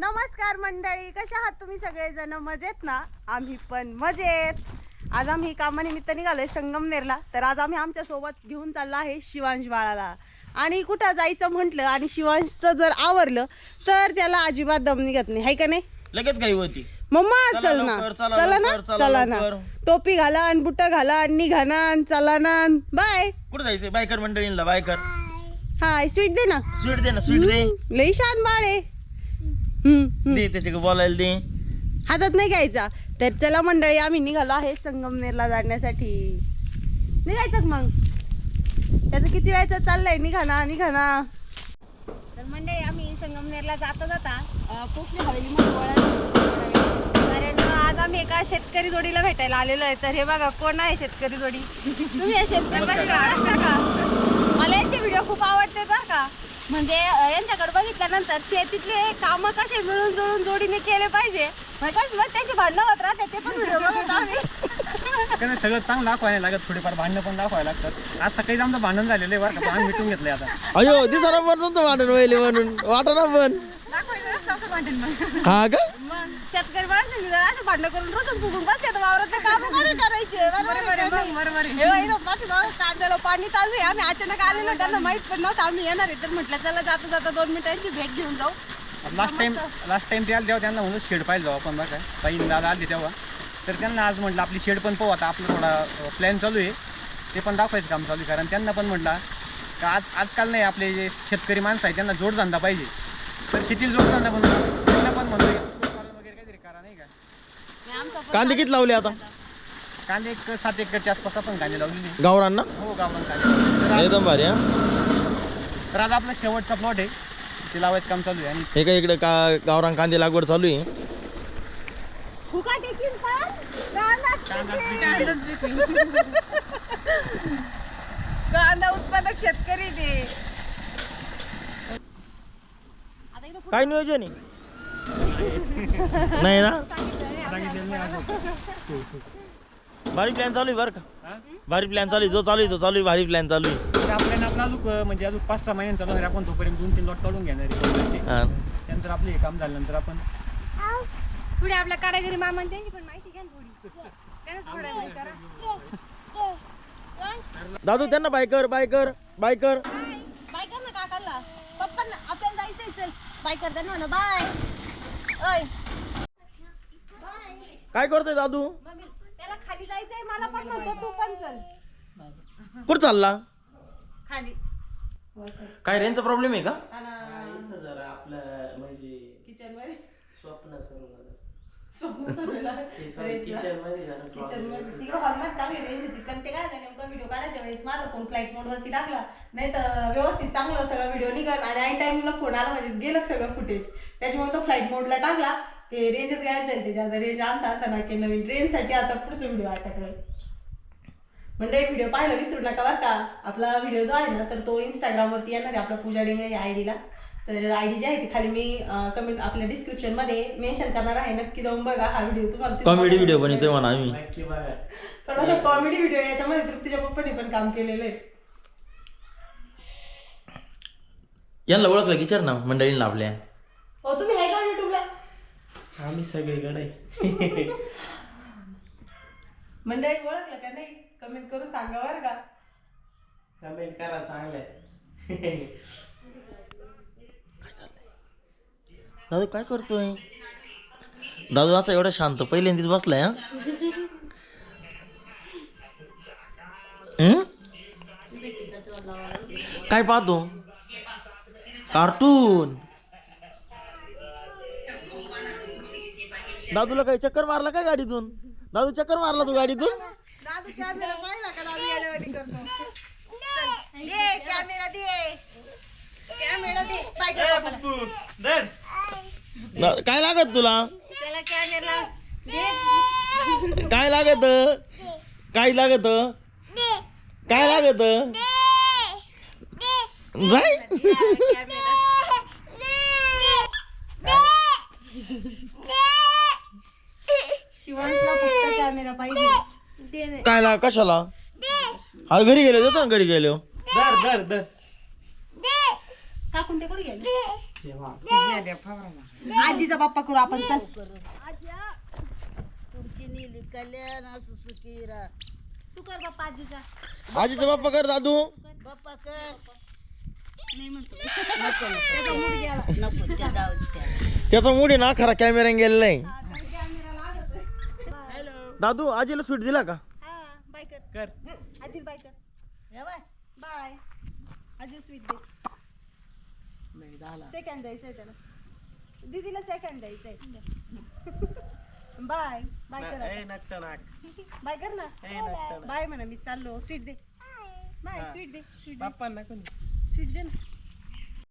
नमस्कार मंडळी कशा आहात तुम्ही सगळेजण? मजेत ना? आम्ही पण मजेत. आज आम्ही कामानिमित्त निघालोय संगमनेरला. तर आज आम्ही आमच्यासोबत घेऊन चाललो आहे शिवांश बाळाला. आणि कुठं जायचं म्हटलं आणि शिवांशचं जर आवरलं तर त्याला अजिबात दम निघत नाही. हाय का नाही? लगेच काही होती. मम्मा चला ना. लवकर, चला चला ना? लवकर, चला चला ना. लवकर. टोपी घाला आणि बुट घाला आणि निघा ना आणि चला ना बाय. कुठं जायचंय? बायकर मंडळींना बायकर. हाय स्वीट दे ना. स्वीट दे ना स्वीट दे. लई छान बाळ आहे. दे त्याच्या बोलायला दे. हातात नाही घ्यायचा. तर चला मंडळी आम्ही निघालो आहे संगमनेरला जाण्यासाठी. निघायचं मग? त्याचं किती वेळाचं चाललंय? निघा ना निघा ना. तर मंडळी आम्ही संगमनेरला जाता जाता पोचली हवेली. कारण आज आम्ही एका शेतकरी जोडीला भेटायला आलेलो आहे. तर हे बघा कोण आहे शेतकरी जोडी? तुम्ही या शेतकरी मला यांचे व्हिडिओ खूप आवडते बरं का? म्हणजे यांच्याकडे बघितल्यानंतर शेतीतले कामं कसे मिळून जुळून जोडीने केले पाहिजे? म्हणजे कसं त्यांची भांडणं होत राहते ते पण व्हिडिओ बघत आम्ही. त्याने सगळं चांगलं दाखवायला लागत थोडीफार भांडणं पण दाखवायला लागतात. आज सकाळी आमचं भांडण झालेलं आहे बरं का भांडण मिटून घेतलंय आता. अयो पण नव्हतं वाटण वहिले म्हणून. वाटा ना पण. दाखवायचं नसतं असं भांडण हा का? मग शेतकरी माणसं जर असं भांडणं करून रोजून फुगून बसते तर वावरात काम कोणी करायचे? बरोबर आहे का नाही? हे बघ, इथं पाठीमागं कांद्याला पाणी चालू आहे. आम्ही अचानक आलेलो त्यांना माहीत पण नव्हतं. आम्ही येणार आहे. तर म्हटलं चला जाता जाता दोन मिनिटांची भेट घेऊन जाऊ. लास्ट टाइम लास्ट टाइम ते आले तेव्हा त्यांना म्हणून शेड पाहिजे जाऊ आपण बरं का. ताई दादा आले तेव्हा. तर त्यांना आज म्हटलं आपली शेड पण पाहू आता. आपलं थोडा प्लॅन चालू आहे. ते पण दाखवायचं काम चालू आहे. कारण त्यांना पण म्हटलं का आज आजकाल नाही आपले जे शेतकरी माणसं आहेत त्यांना जोडधंदा पाहिजे. तर शेतील जोडधंदा पण त्यांना पण म्हणतोय. नाही का? कांदे किती लावले आता? कांदे एक सात एकरच्या आसपास आपण कांदे लावलेली गावरांना हो गावरान कांदे तर आज- एकदम भारी हा? तर आज आपला शेवटचा प्लॉट आहे. ते लावायचं काम चालू आहे आणि हे काय इकडे का गावरान कांदे लागवड चालू आहे? पण? कांदाच. कांदा उत्पादक शेतकरी ते. काय नियोजन आहे? नाही ना? भारी प्लॅन चालू आहे बरं का. भारी प्लॅन चालू आहे. जो चालू आहे तो चालू आहे. भारी प्लॅन चालू आहे. तर आपल्याला आपला अजून म्हणजे अजून पाच सहा महिन्यांचा चालू आहे आपण तोपर्यंत दोन तीन लॉट काढून घेणार आहे. हा. त्यानंतर आपले हे काम झाल्यानंतर आपण पुढे आपल्या कारागिरी मामा त्यांची पण माहिती घ्या ना थोडी. त्यांनाच थोडं हे करा. दादू त्यांना बायकर बायकर बायकर बायकर ना काकाला. पप्पांना आपल्याला जायचंय चल. बाय कर त्यांना म्हणा बाय काय करतोय दादू? त्याला खाली जायचंय मला पण म्हणतो तू पण चल. कुठं चालला? खाली. काय रेंजचा प्रॉब्लेम आहे का? किचनमध्ये. स्वप्न सर्वेला किचनमध्ये तिकडे हॉलमध्ये चांगली रेंज होती पण ते काय झालं नेमकं व्हिडिओ काढायच्या वेळेस माझा फोन फ्लाईट मोड वरती टाकला नाही तर व्यवस्थित चांगलं सगळं व्हिडिओ निघत आणि ऐन टाइमला फोन आला म्हणजे गेलं सगळं फुटेज त्याच्यामुळे तो फ्लाईट मोडला टाकला ते रेंजच गायब झाली त्याच्या आता रेंज आणता आणता ना की नवीन रेंजसाठी आता पुढचा व्हिडिओ अटकलाय म्हणजे व्हिडिओ पाहायला विसरू नका बरं का आपला व्हिडिओ जो आहे ना तर तो इंस्टाग्रामवरती येणार आहे आपला पूजा डेंगळे या आयडीला तर आयडी जी आहे ती खाली मी कमेंट आपल्या डिस्क्रिप्शनमध्ये मेन्शन करणार आहे. नक्की जाऊन बघा हा व्हिडिओ तुम्हाला कॉमेडी व्हिडिओ बनवतोय म्हणा आम्ही. थोडासा कॉमेडी व्हिडिओ याच्यामध्ये तृप्तीच्या पप्पाने पण काम केलेलं आहे. यांना ओळखलं की विचार ना मंडळींना आपल्या. हो तुम्ही आहे का युट्यूबला आम्ही सगळीकडे. मंडळी ओळखलं का नाही? कमेंट करून सांगा बरं का. कमेंट करा चांगलं दादू काय करतोय? दादू असा एवढा शांत. पहिल्यांदाच बसलाय हा? काय पाहतो? कार्टून. दादूला काय चक्कर मारला काय गाडीतून? दादू चक्कर मारला तू गाडीतून? दादू कॅमेरा पाहिला का दादू येड्यावानी करतो चल, दे कॅमेरा दे. कॅमेरा दे. पाहिजे. ना- काय लागत तुला? त्याला कॅमेरा दे. काय लागत? काय लागत? काय लागत? जाय. कॅमेरा शिवांशला फक्त कॅमेरा पाहिजे. काय लाग कशाला? हा घरी गेले होतो ना घरी गेलो काकून ते कुठे गेले? आजीचा बाप्पा करू आपण चल. तुमची नीली कल्याण असू सुखी रा तू कर बाप्पा आजीचा. आजीचा बाप्पा कर दादू. बाप्पा कर. नाही म्हणतो. त्याचा मूड गेला नको ते जाऊ दे त्याला. त्याचा मुडी ना खरा कॅमेरा गेलेला आहे. हा, आहे. दादू आजीला स्वीट दिला का? हा बाय कर. कर. आजी बाय कर. या बाय. बाय आजी स्वीट दे. सेकंड द्यायचंय त्याला. दीदीला सेकंड द्यायचंय. बाय बाय कर. आता. बाय कर ना. बाय म्हणा मी चाललो. स्वीट दे. बाय स्वीट दे. स्वीट दे. स्वीट दे ना.